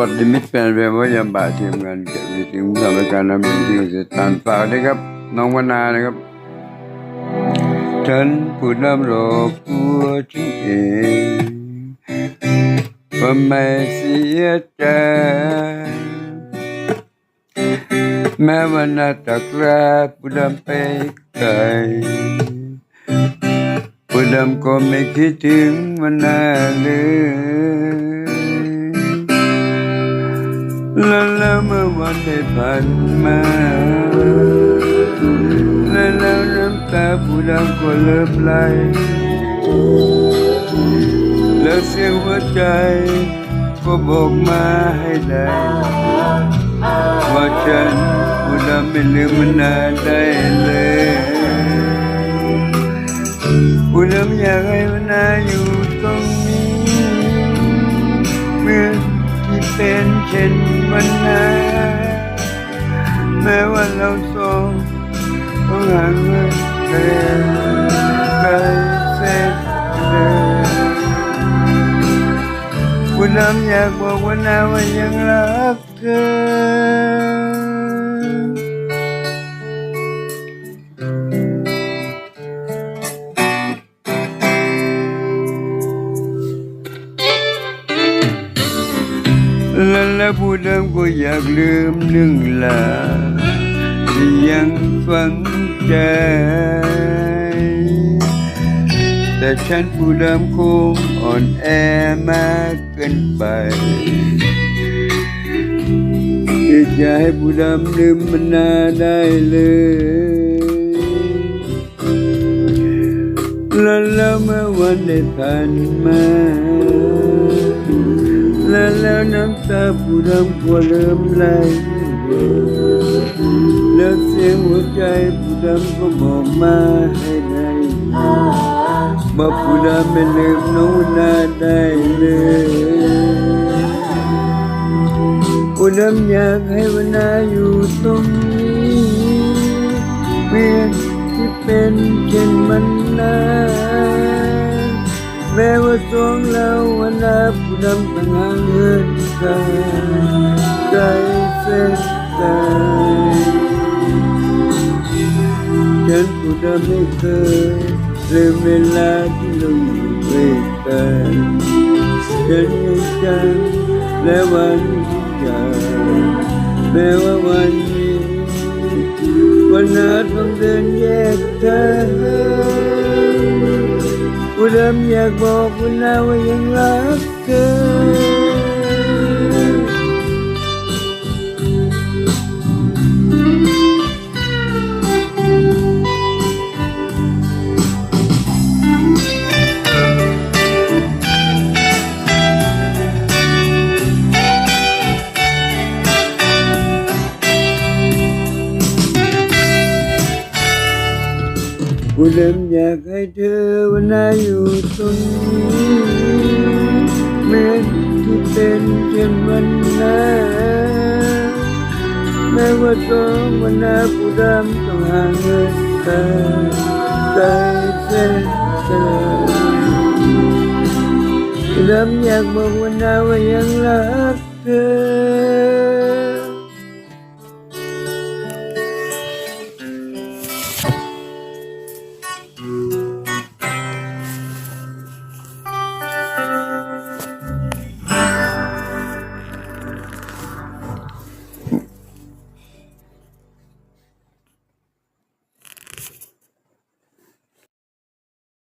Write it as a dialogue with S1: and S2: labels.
S1: วัสดีมิตรแฟนเพลงว่ายามบ่ายทีมงานเก็บมีถึงทำรายการนำเป็นที่เสตานฝากด้วยครับ น้องวนานะครับ ฉันผู้นำโลกตัวที่เองว่าไม่เสียใจแม้วันนาตะกราผู้ดำไปไกลผู้ดำก็ไม่คิดถึงวันนาเลย แล้วแล้วเมื่อวันได้ผ่านมาแล้วแล้วน้ำตาผู้ดำก็เริ่มไหลแล้วเสียงหัวใจ ก็บอกมาให้ได้ว่าฉันผู้ดำไม่ลืมมันนานได้เลยผู้ดำอยากให้มันนาอยู่ตรงนี้เมื่อที่เป็นเช่น နဲ့မဲဝလုံးဆုံးဘုရားရဲ့ပဲစေတယ်ဝနမြတ်ဘဝနဝယင်္ဂလာက และและผู้เดิมก็อยากลืมหนึ่งลาที่ยังฝังใจ แต่ฉันผู้เดิมคงอ่อนแอมากเกินไปที่จะให้ผู้ดำลืมมันนาได้เลยแล้วแล้วเมื่อวันได้ผ่านมา แล้วแล้วน้ำตาผู้ดำก็เริ่มไหลแล้วเสียงหัวใจผู้ดำก็บอกมาให้ได้บอกผู้ดำไม่ลืมน้องนาได้เลยผู้ดำอยากให้วันนาอยู่ตรงนี้เพียงที่เป็นเช่นมันนา แม้ว่าสองเราวันนาผู้ดำต่างหางเหินกันใจเส้นใจฉันผู้ดำไม่เคยลืมเวลาที่เราอยู่ด้วยกันฉันยังจำและวันที่ากแม้ว่าวันนี้วันนาต้องเดินแยกทาง ผู้ดำอยากบ ผู้เดิมอยากให้เธอวันนอยู่ตรงนี้เหมือนที่เป็นเช่นวันนั้นแม้ว่าสองวันนาผู้ดำต้องห่างเหินกันไกลแสนไกลผู้ดำอยากบอกวันนาว่ายังรักเธอ